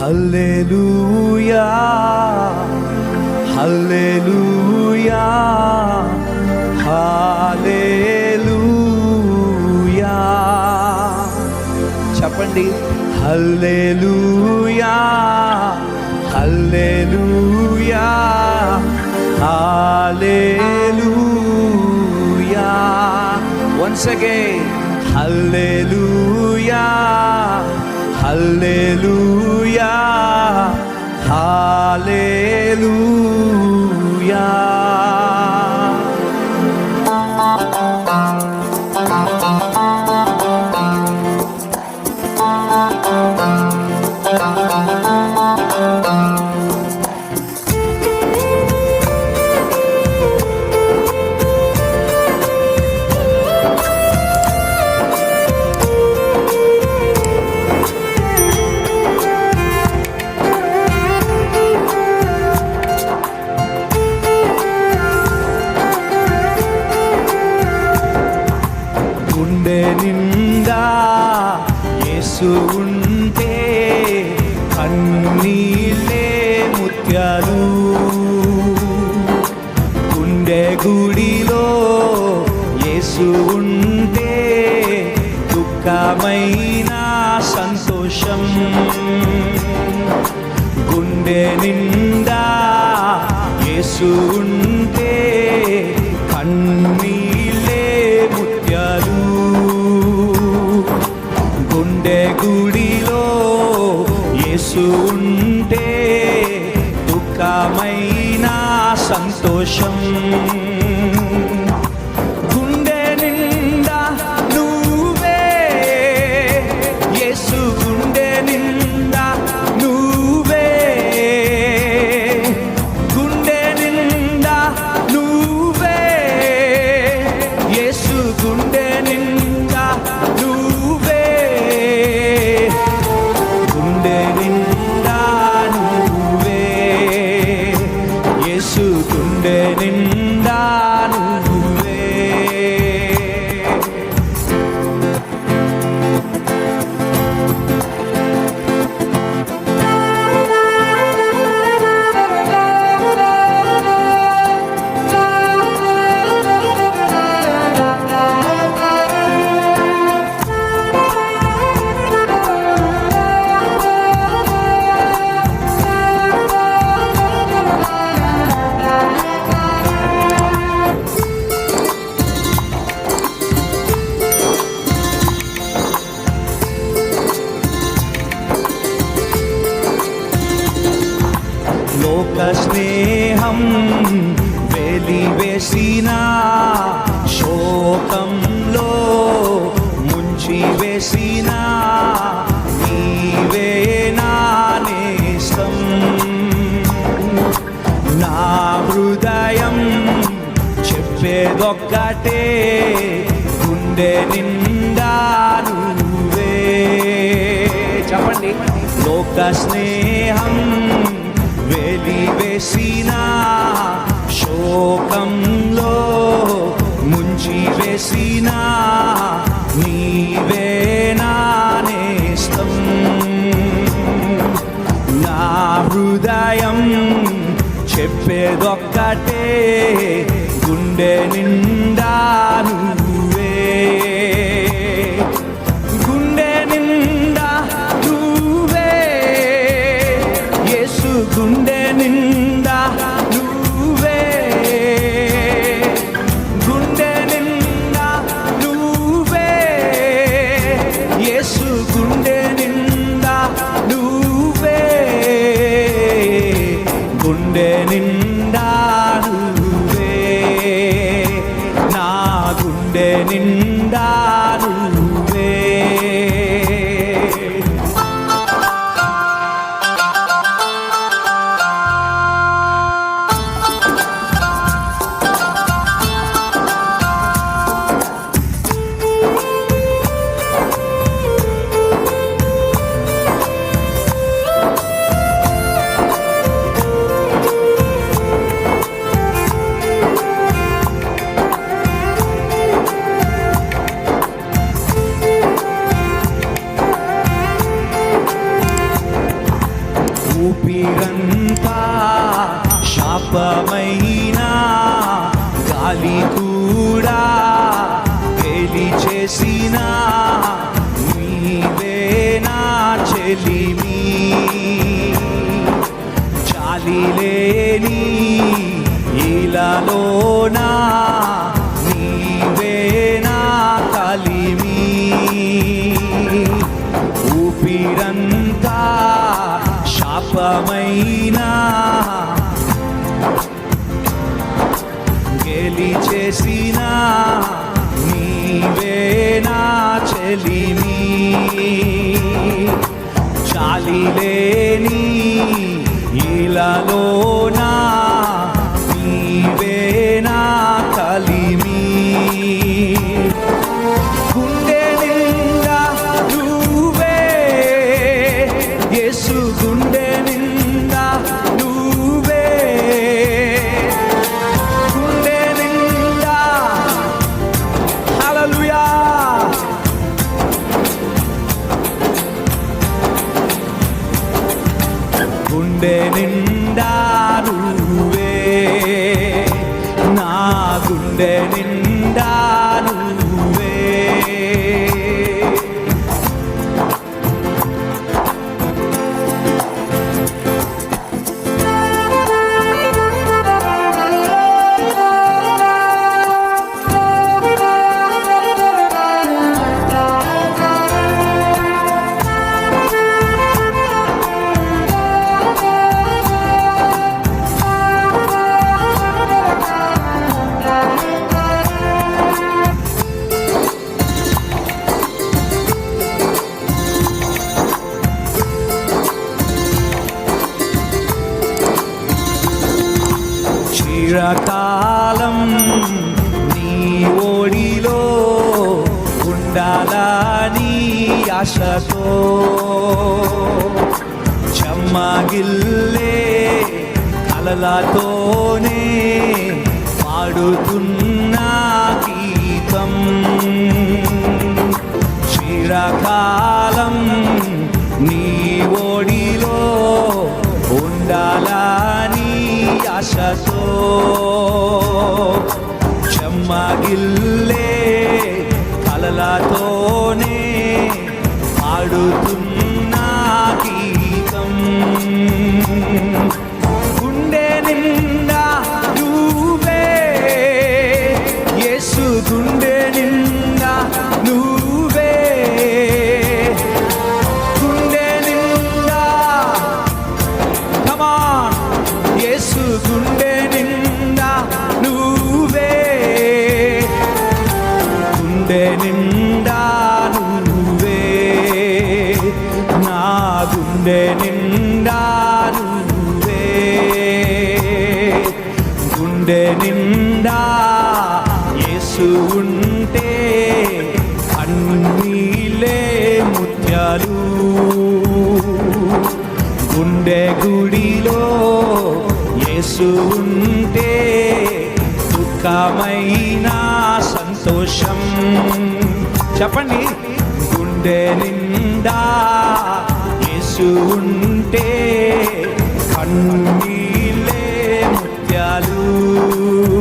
హల్లెలూయా hallelujah hallelujah చెప్పండి. Hallelujah hallelujah హల్లెలూయా once again. హల్లెలూయా hallelujah హల్లెలూయా గుండె నిండా యేసు ఉంటే కన్నీళ్ళే ముత్యాలు. గుండె గుడిలో యేసు ఉంటే దుఃఖమైన సంతోషం. గుండె నిండా యేసు ఉంటే దుఃఖమైన సంతోషం. లోక స్నేహం వెలివేసిన శోకంలో ముంచి వేసిన నీవే నా నా హృదయం చెప్పేదొక్కటే గుండె నిండా నువ్వే. చెప్పండి. లోక స్నేహం వెలివేసిన శోకంలో ముంచి వేసిన నీవే నా నేస్తం నా హృదయం చెప్పేదొక్కటే గుండె నిండాను ఊపిరంతా శాపమైనా శాపమైనా గెలి చేసిన నీవేనా చెలిమి. చాలి లేని ఇలాలోనా చిరకాలం నీ ఓడిలో ఉండాలని ఆశతో? చెమ్మగిల్లే కలలతోనే పాడుతున్న గీతం. చిరకాలం ఆశతో చెమ్మగిల్లే కలలతోనే పాడుతున్న గీతం. గుండె నిండా యేసు ఉంటే అన్నీలే ముత్యాలు. గుండె గుడిలో యేసు ఉంటే దుఃఖమైన సంతోషం. చెప్పండి గుండె నిండా యేసు ఉంటే కన్నీ ముత్యాలు